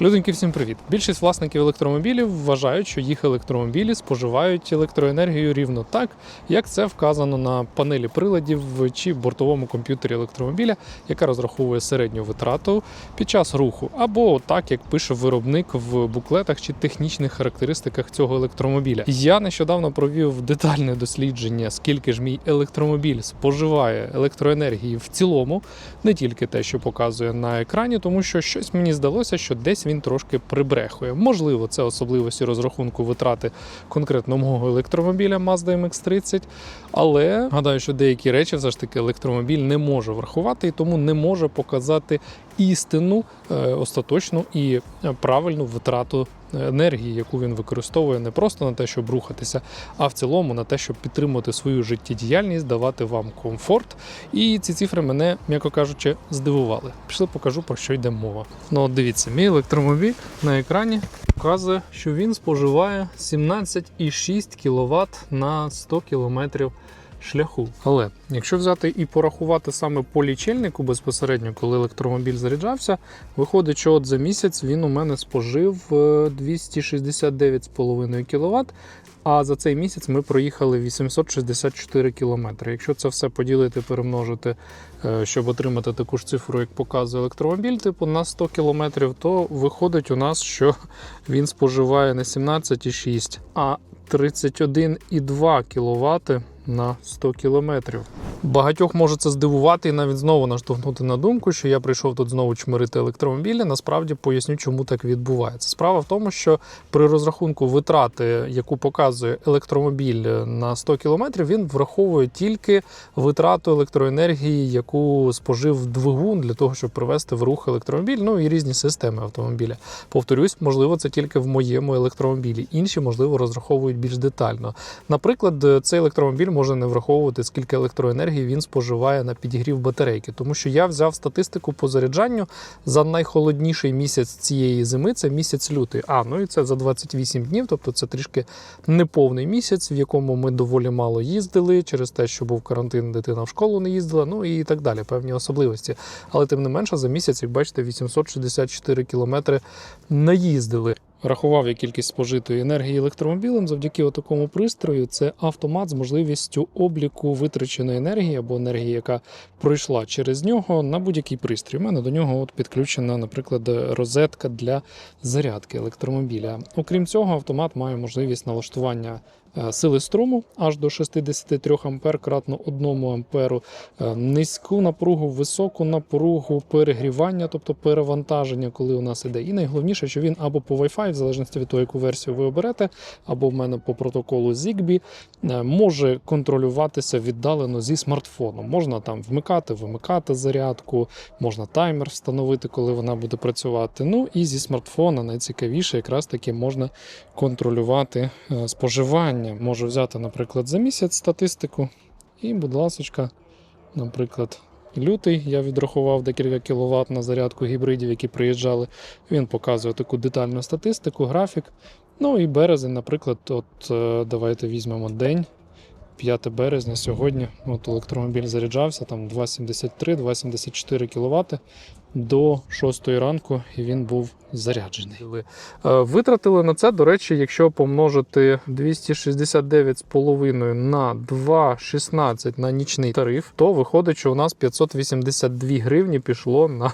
Люденьки, всім привіт! Більшість власників електромобілів вважають, що їх електромобілі споживають електроенергію рівно так, як це вказано на панелі приладів чи бортовому комп'ютері електромобіля, яка розраховує середню витрату під час руху, або так, як пише виробник в буклетах чи технічних характеристиках цього електромобіля. Я нещодавно провів детальне дослідження, скільки ж мій електромобіль споживає електроенергії в цілому, не тільки те, що показує на екрані, тому що щось мені здалося, що десь він трошки прибрехує. Можливо, це особливості розрахунку витрати конкретно мого електромобіля Mazda MX-30, але гадаю, що деякі речі все ж таки електромобіль не може врахувати і тому не може показати істинну, е, остаточну і е, правильну витрату енергії, яку він використовує не просто на те, щоб рухатися, а в цілому на те, щоб підтримувати свою життєдіяльність, давати вам комфорт. І ці цифри мене, м'яко кажучи, здивували. Пішли, покажу про що йде мова. Ну, от дивіться, мій електромобіль на екрані показує, що він споживає 17,6 кВт на 100 км шляху. Але якщо взяти і порахувати саме по лічильнику безпосередньо, коли електромобіль заряджався, виходить, що от за місяць він у мене спожив е, 269,5 кВт. А за цей місяць ми проїхали 864 кілометри. Якщо це все поділити, перемножити, е, щоб отримати таку ж цифру, як показує електромобіль, типу на 100 кілометрів, то виходить у нас, що він споживає не 17,6, а 31,2 кВт на 100 кілометрів. Багатьох може це здивувати і навіть знову наштовхнути на думку, що я прийшов тут знову чмирити електромобілі. Насправді поясню, чому так відбувається. Справа в тому, що при розрахунку витрати, яку показує електромобіль на 100 кілометрів, він враховує тільки витрату електроенергії, яку спожив двигун для того, щоб привести в рух електромобіль, ну і різні системи автомобіля. Повторюсь, можливо, це тільки в моєму електромобілі. Інші, можливо, розраховують більш детально. Наприклад, цей електромобіль може не враховувати, скільки електроенергії він споживає на підігрів батарейки, тому що я взяв статистику по заряджанню за найхолодніший місяць цієї зими. Це місяць лютий. А ну і це за 28 днів, тобто це трішки неповний місяць, в якому ми доволі мало їздили через те, що був карантин, дитина в школу не їздила, ну і так далі. Певні особливості. Але тим не менше за місяць, як бачите, 864 кілометри наїздили. Рахував я кількість спожитої енергії електромобілем завдяки такому пристрою. Це автомат з можливістю обліку витраченої енергії або енергії, яка пройшла через нього на будь-який пристрій. У мене до нього от підключена, наприклад, розетка для зарядки електромобіля. Окрім цього, автомат має можливість налаштування. Е, Сили струму аж до 63 ампер кратно 1 амперу, е, низьку напругу, високу напругу перегрівання, тобто перевантаження, коли у нас іде. І найголовніше, що він або по Wi-Fi, в залежності від того, яку версію ви оберете, або в мене по протоколу Zigbee, е, може контролюватися віддалено зі смартфоном. Можна там вмикати, вимикати зарядку, можна таймер встановити, коли вона буде працювати. Ну і зі смартфона найцікавіше, якраз таки можна контролювати е, споживання. Можу взяти, наприклад, за місяць статистику, і, будь ласочка, наприклад. Лютий я відрахував декілька кіловат на зарядку гібридів, які приїжджали. Він показує таку детальну статистику, графік. Ну і березень, наприклад, от е, давайте візьмемо день. 5 березня сьогодні. От електромобіль заряджався, там 2,73, 2,74 кВт до 6 ранку, і він був заряджений. Е, Витратили на це, до речі, якщо помножити 269,5 на 2,16 на нічний тариф, то виходить, що у нас 582 гривні пішло на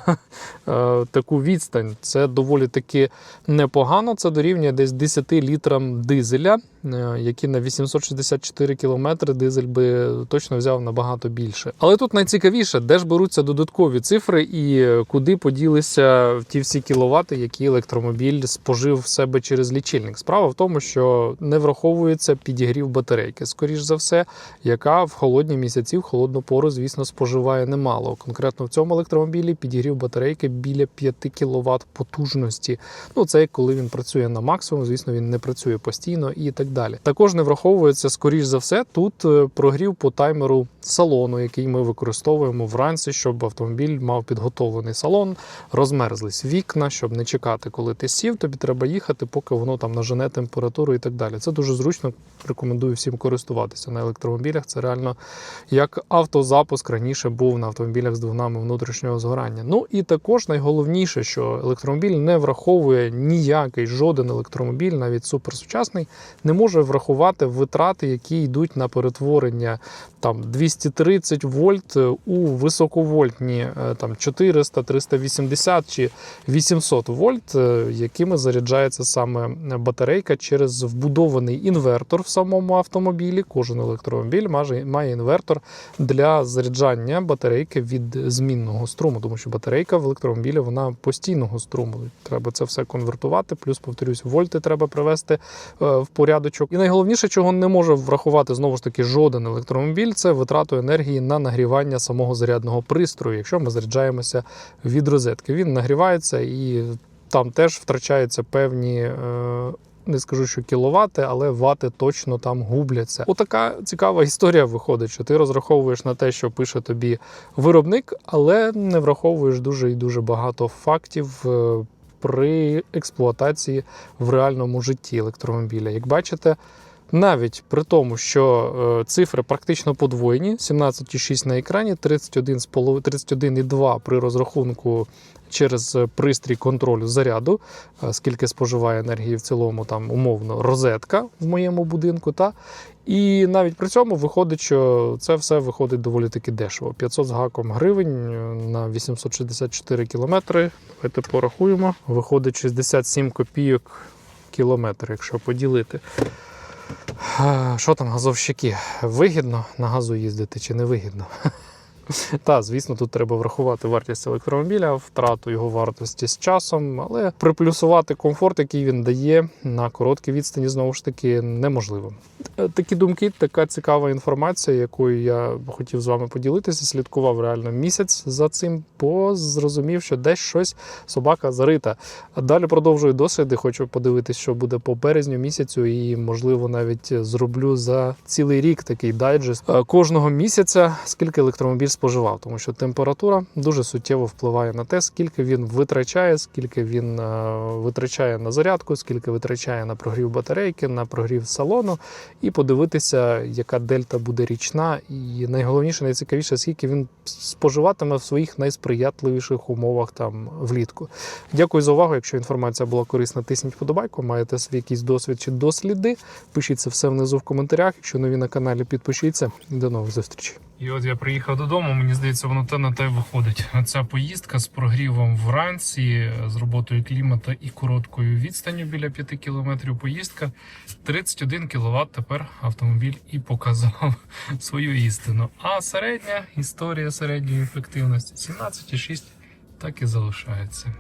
е, таку відстань. Це доволі таки непогано. Це дорівнює десь 10 літрам дизеля, е, які на 864 кілометри дизель би точно взяв набагато більше. Але тут найцікавіше, де ж беруться додаткові цифри і куди поділися ті всі кіловати, які електромобіль спожив в себе через лічильник. Справа в тому, що не враховується підігрів батарейки, скоріш за все, яка в холодні місяці, в холодну пору, звісно, споживає немало. Конкретно в цьому електромобілі підігрів батарейки біля 5 кВт потужності. Ну це коли він працює на максимум, звісно, він не працює постійно і так далі. Також не враховується, скоріш за все, тут е, прогрів по таймеру салону, який ми використовуємо вранці, щоб автомобіль мав підготовлений салон, розмерзлись вікна, щоб не чекати, коли ти сів. Тобі треба їхати, поки воно там нажене температуру і так далі. Це дуже зручно. Рекомендую всім користуватися на електромобілях. Це реально як автозапуск раніше був на автомобілях з двигунами внутрішнього згорання. Ну і також найголовніше, що електромобіль не враховує ніякий жоден електромобіль, навіть суперсучасний, не може врахувати витрати, які йдуть на перетворення там 230 вольт у високовольтні е, там 400, 380 чи 800 вольт, е, якими заряджається саме батарейка через вбудований інвертор в самому автомобілі. Кожен електромобіль має, інвертор для заряджання батарейки від змінного струму, тому що батарейка в електромобілі вона постійного струму. Треба це все конвертувати. Плюс, повторюсь, вольти треба привести е, в порядочок. І найголовніше, чого не може врахувати знову ж таки жоден електромобіль, це витрату енергії на нагрівання самого зарядного пристрою, якщо ми заряджаємося від розетки. Він нагрівається і там теж втрачаються певні. е, Не скажу, що кіловати, але вати точно там губляться. Отака цікава історія виходить, що ти розраховуєш на те, що пише тобі виробник, але не враховуєш дуже і дуже багато фактів е, при експлуатації в реальному житті електромобіля. Як бачите, навіть при тому, що е, цифри практично подвоєні: 17,6 на екрані, 31,5 31,2 при розрахунку через пристрій контролю заряду, е, скільки споживає енергії в цілому, там умовно розетка в моєму будинку. Та і навіть при цьому виходить, що це все виходить доволі таки дешево. 500 з гаком гривень е, на 864 кілометри. Давайте порахуємо. Виходить 67 копійок кілометр, якщо поділити. Що там газовщики? Вигідно на газу їздити чи не вигідно? Та, звісно, тут треба врахувати вартість електромобіля, втрату його вартості з часом, але приплюсувати комфорт, який він дає на короткій відстані, знову ж таки, неможливо. Е, Такі думки, така цікава інформація, якою я хотів з вами поділитися. Слідкував реально місяць за цим, бо зрозумів, що десь щось собака зарита. А далі продовжую досліди. Хочу подивитися, що буде по березню місяцю, і можливо навіть зроблю за цілий рік такий дайджест е, кожного місяця, скільки електромобіль споживав, тому що температура дуже суттєво впливає на те, скільки він витрачає, скільки він е, витрачає на зарядку, скільки витрачає на прогрів батарейки, на прогрів салону, і подивитися, яка дельта буде річна, і найголовніше, найцікавіше, скільки він споживатиме в своїх найсприятливіших умовах там влітку. Дякую за увагу. Якщо інформація була корисна, тисніть вподобайку. Маєте свій якийсь досвід чи досліди. Пишіть це все внизу в коментарях. Якщо нові на каналі, підпишіться. До нових зустрічей. І от я приїхав додому, мені здається, воно те на те виходить. Ця поїздка з прогрівом вранці, з роботою клімата і короткою відстанню біля 5 кілометрів поїздка. 31 кВт тепер автомобіль і показав свою істину. А середня історія середньої ефективності 17,6 так і залишається.